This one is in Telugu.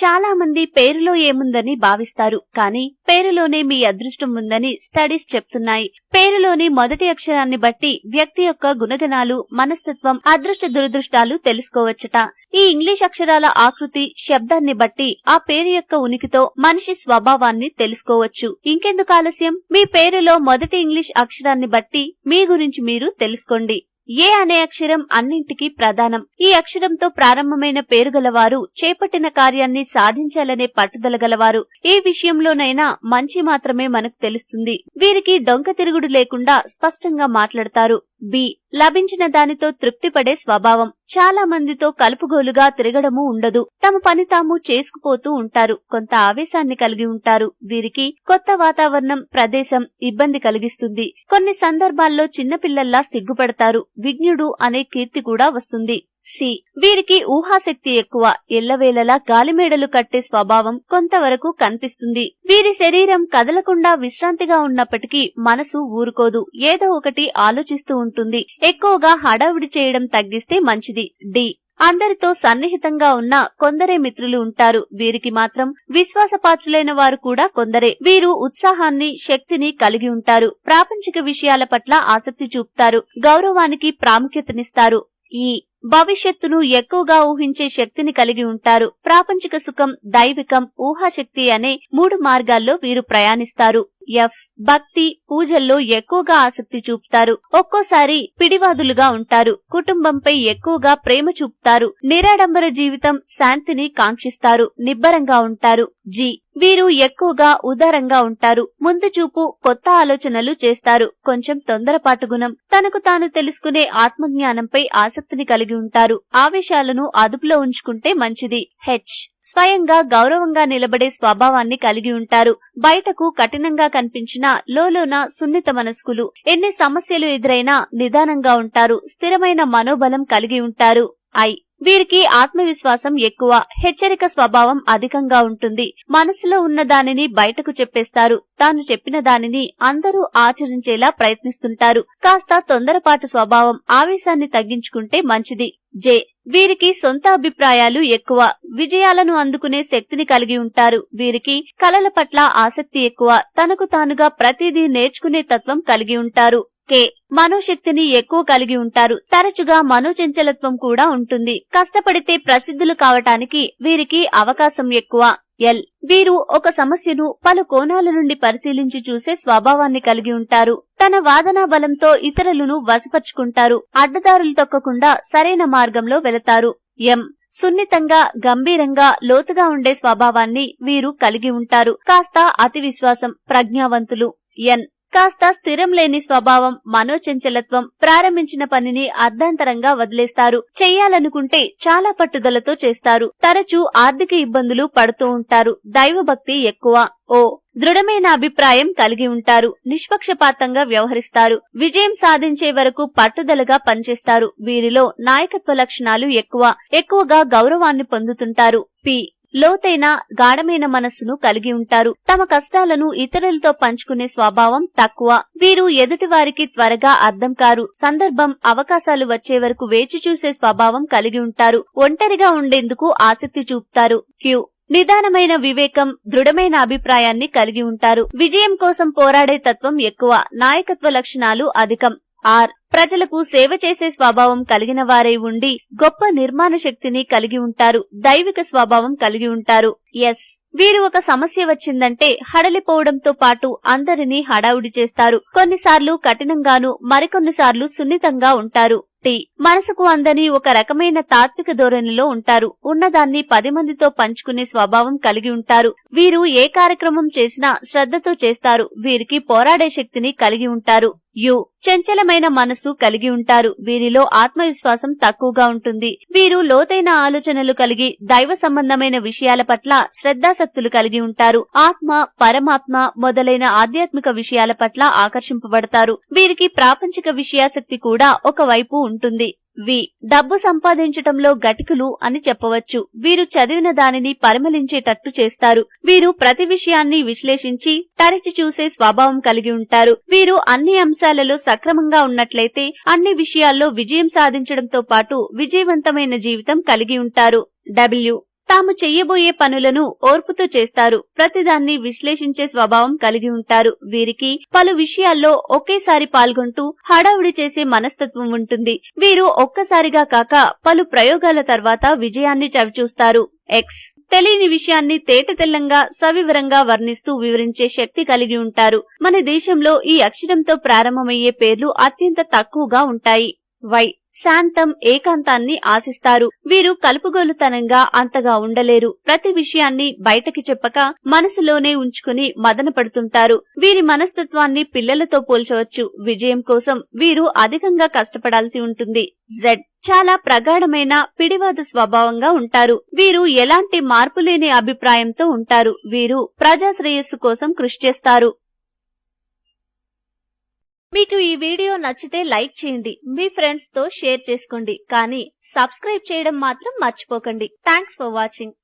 చాలా మంది పేరులో ఏముందని భావిస్తారు కానీ పేరులోనే మీ అదృష్టం ఉందని స్టడీస్ చెప్తున్నాయి. పేరులోని మొదటి అక్షరాన్ని బట్టి వ్యక్తి యొక్క గుణగణాలు మనస్తత్వం అదృష్ట దురదృష్టాలు తెలుసుకోవచ్చట. ఈ ఇంగ్లీష్ అక్షరాల ఆకృతి శబ్దాన్ని బట్టి ఆ పేరు యొక్క ఉనికితో మనిషి స్వభావాన్ని తెలుసుకోవచ్చు. ఇంకెందుకు ఆలస్యం? మీ పేరులో మొదటి ఇంగ్లీష్ అక్షరాన్ని బట్టి మీ గురించి మీరు తెలుసుకోండి. ఏ అనే అక్షరం అన్నింటికీ ప్రధానం. ఈ అక్షరంతో ప్రారంభమైన పేరు గలవారు చేపట్టిన కార్యాన్ని సాధించాలనే పట్టుదల గలవారు. ఏ విషయంలోనైనా మంచి మాత్రమే మనకు తెలుస్తుంది. వీరికి డొంక తిరుగుడు లేకుండా స్పష్టంగా మాట్లాడతారు. బి. లభించిన దానితో తృప్తిపడే స్వభావం. చాలా మందితో కలుపుగోలుగా తిరగడము ఉండదు. తమ పని తాము చేసుకుపోతూ ఉంటారు. కొంత ఆవేశాన్ని కలిగి ఉంటారు. వీరికి కొత్త వాతావరణం ప్రదేశం ఇబ్బంది కలిగిస్తుంది. కొన్ని సందర్భాల్లో చిన్నపిల్లల్లా సిగ్గుపడతారు. విజ్ఞుడు అనే కీర్తి కూడా వస్తుంది. సి. వీరికి ఊహాశక్తి ఎక్కువ ఎల్లవేళలా గాలిమేడలు కట్టే స్వభావం కొంతవరకు కనిపిస్తుంది. వీరి శరీరం కదలకుండా విశ్రాంతిగా ఉన్నప్పటికీ మనసు ఊరుకోదు. ఏదో ఒకటి ఆలోచిస్తూ ఉంటుంది. ఎక్కువగా హడావిడి చేయడం తగ్గిస్తే మంచిది. డి. అందరితో సన్నిహితంగా ఉన్న కొందరే మిత్రులు ఉంటారు. వీరికి మాత్రం విశ్వాసపాత్రులైన వారు కూడా కొందరే. వీరు ఉత్సాహాన్ని శక్తిని కలిగి ఉంటారు. ప్రాపంచిక విషయాల పట్ల ఆసక్తి చూపుతారు. గౌరవానికి ప్రాముఖ్యతనిస్తారు. ఈ భవిష్యత్తును ఎక్కువగా ఊహించే శక్తిని కలిగి ఉంటారు. ప్రాపంచిక సుఖం దైవికం ఊహాశక్తి అనే మూడు మార్గాల్లో వీరు ప్రయాణిస్తారు. ఎఫ్. భక్తి పూజల్లో ఎక్కువగా ఆసక్తి చూపుతారు. ఒక్కోసారి పిడివాదులుగా ఉంటారు. కుటుంబంపై ఎక్కువగా ప్రేమ చూపుతారు. నిరాడంబర జీవితం శాంతిని కాంక్షిస్తారు. నిబ్బరంగా ఉంటారు. జి. వీరు ఎక్కువగా ఉదారంగా ఉంటారు. ముందు చూపు కొత్త ఆలోచనలు చేస్తారు. కొంచెం తొందరపాటు గుణం. తనకు తాను తెలుసుకునే ఆత్మజ్ఞానంపై ఆసక్తిని కలిగి ఉంటారు. ఆవేశాలను అదుపులో ఉంచుకుంటే మంచిది. హెచ్. స్వయంగా గౌరవంగా నిలబడే స్వభావాన్ని కలిగి ఉంటారు. బయటకు కఠినంగా కనిపించినా లోలోన సున్నిత మనస్కులు. ఎన్ని సమస్యలు ఎదురైనా నిదానంగా ఉంటారు. స్థిరమైన మనోబలం కలిగి ఉంటారు. ఐ. వీరికి ఆత్మవిశ్వాసం ఎక్కువ హెచ్చరిక స్వభావం అధికంగా ఉంటుంది. మనసులో ఉన్న దానిని బయటకు చెప్పేస్తారు. తాను చెప్పిన దానిని అందరూ ఆచరించేలా ప్రయత్నిస్తుంటారు. కాస్త తొందరపాటు స్వభావం ఆవేశాన్ని తగ్గించుకుంటే మంచిది. జే. వీరికి సొంత అభిప్రాయాలు ఎక్కువ విజయాలను అందుకునే శక్తిని కలిగి ఉంటారు. వీరికి కళల పట్ల ఆసక్తి ఎక్కువ తనకు తానుగా ప్రతిదీ నేర్చుకునే తత్వం కలిగి ఉంటారు. కే మనోశక్తిని ఎక్కువ కలిగి ఉంటారు. తరచుగా మనోచంచలత్వం కూడా ఉంటుంది. కష్టపడితే ప్రసిద్ధులు కావటానికి వీరికి అవకాశం ఎక్కువ. ఎల్. వీరు ఒక సమస్యను పలు కోణాల నుండి పరిశీలించి చూసే స్వభావాన్ని కలిగి ఉంటారు. తన వాదనా బలంతో ఇతరులను వశపరుచుకుంటారు. అడ్డదారులు తొక్కకుండా సరైన మార్గంలో వెళతారు. ఎం. సున్నితంగా గంభీరంగా లోతుగా ఉండే స్వభావాన్ని వీరు కలిగి ఉంటారు. కాస్త అతి విశ్వాసం ప్రజ్ఞావంతులు. ఎన్. కాస్త స్థిరం లేని స్వభావం మనోచంచలత్వం ప్రారంభించిన పనిని అర్ధాంతరంగా వదిలేస్తారు. చెయ్యాలనుకుంటే చాలా పట్టుదలతో చేస్తారు. తరచూ ఆర్థిక ఇబ్బందులు పడుతూ ఉంటారు. దైవభక్తి ఎక్కువ. ఓ దృఢమైన అభిప్రాయం కలిగి ఉంటారు. నిష్పక్షపాతంగా వ్యవహరిస్తారు. విజయం సాధించే వరకు పట్టుదలగా పనిచేస్తారు. వీరిలో నాయకత్వ లక్షణాలు ఎక్కువ. ఎక్కువగా గౌరవాన్ని పొందుతుంటారు. పి. లోతైన గాఢమైన మనస్సును కలిగి ఉంటారు. తమ కష్టాలను ఇతరులతో పంచుకునే స్వభావం తక్కువ. వీరు ఎదుటి వారికి త్వరగా అర్థం కారు. సందర్భం అవకాశాలు వచ్చే వరకు వేచి చూసే స్వభావం కలిగి ఉంటారు. ఒంటరిగా ఉండేందుకు ఆసక్తి చూపుతారు. క్యూ. నిదానమైన వివేకం దృఢమైన అభిప్రాయాన్ని కలిగి ఉంటారు. విజయం కోసం పోరాడే తత్వం ఎక్కువ. నాయకత్వ లక్షణాలు అధికం. ఆర్. ప్రజలకు సేవ చేసే స్వభావం కలిగిన వారై ఉండి గొప్ప నిర్మాణ శక్తిని కలిగి ఉంటారు దైవిక స్వభావం కలిగి ఉంటారు. ఎస్. వీరు ఒక సమస్య వచ్చిందంటే హడలిపోవడంతో పాటు అందరినీ హడావుడి చేస్తారు. కొన్నిసార్లు కఠినంగాను మరికొన్నిసార్లు సున్నితంగా ఉంటారు. టి. మనసుకు అందని ఒక రకమైన తాత్విక ధోరణిలో ఉంటారు. ఉన్నదాన్ని పది మందితో పంచుకునే స్వభావం కలిగి ఉంటారు. వీరు ఏ కార్యక్రమం చేసినా శ్రద్ధతో చేస్తారు. వీరికి పోరాడే శక్తిని కలిగి ఉంటారు. యు చంచలమైన మనసు కలిగి ఉంటారు. వీరిలో ఆత్మవిశ్వాసం తక్కువగా ఉంటుంది. వీరు లోతైన ఆలోచనలు కలిగి దైవ సంబంధమైన విషయాల పట్ల శ్రద్ధాశక్తులు కలిగి ఉంటారు. ఆత్మ పరమాత్మ మొదలైన ఆధ్యాత్మిక విషయాల పట్ల ఆకర్షింపబడతారు. వీరికి ప్రాపంచిక విషయాసక్తి కూడా ఒకవైపు ఉంటుంది. వి. డబ్బు సంపాదించటంలో గటికులు అని చెప్పవచ్చు. వీరు చదివిన దానిని పరిమళించేటట్టు చేస్తారు. వీరు ప్రతి విషయాన్ని విశ్లేషించి తరచి చూసే స్వభావం కలిగి ఉంటారు. వీరు అన్ని అంశాలలో సక్రమంగా ఉన్నట్లయితే అన్ని విషయాల్లో విజయం సాధించడంతో పాటు విజయవంతమైన జీవితం కలిగి ఉంటారు. డబ్ల్యూ. తాము చెయ్యబోయే పనులను ఓర్పుతో చేస్తారు. ప్రతిదాన్ని విశ్లేషించే స్వభావం కలిగి ఉంటారు. వీరికి పలు విషయాల్లో ఒకేసారి పాల్గొంటూ హడావుడి చేసే మనస్తత్వం ఉంటుంది. వీరు ఒక్కసారిగా కాక పలు ప్రయోగాల తర్వాత విజయాన్ని చవిచూస్తారు. ఎక్స్ తెలియని విషయాన్ని తేటతెల్లంగా సవివరంగా వర్ణిస్తూ వివరించే శక్తి కలిగి ఉంటారు. మన దేశంలో ఈ అక్షరంతో ప్రారంభమయ్యే పేర్లు అత్యంత తక్కువగా ఉంటాయి. వై శాంతం ఏకాంతాన్ని ఆశిస్తారు. వీరు కలుపుగోలుతనంగా అంతగా ఉండలేరు. ప్రతి విషయాన్ని బయటకి చెప్పక మనసులోనే ఉంచుకుని మదన పడుతుంటారు వీరి మనస్తత్వాన్ని పిల్లలతో పోల్చవచ్చు. విజయం కోసం వీరు అధికంగా కష్టపడాల్సి ఉంటుంది. జెడ్ చాలా ప్రగాఢమైన పిడివాద స్వభావంగా ఉంటారు. వీరు ఎలాంటి మార్పులేని అభిప్రాయంతో ఉంటారు. వీరు ప్రజాశ్రేయస్సు కోసం కృషి చేస్తారు. మీకు ఈ వీడియో నచ్చితే లైక్ చేయండి మీ ఫ్రెండ్స్తో షేర్ చేసుకోండి కానీ సబ్స్క్రైబ్ చేయడం మాత్రం మర్చిపోకండి. Thanks for watching.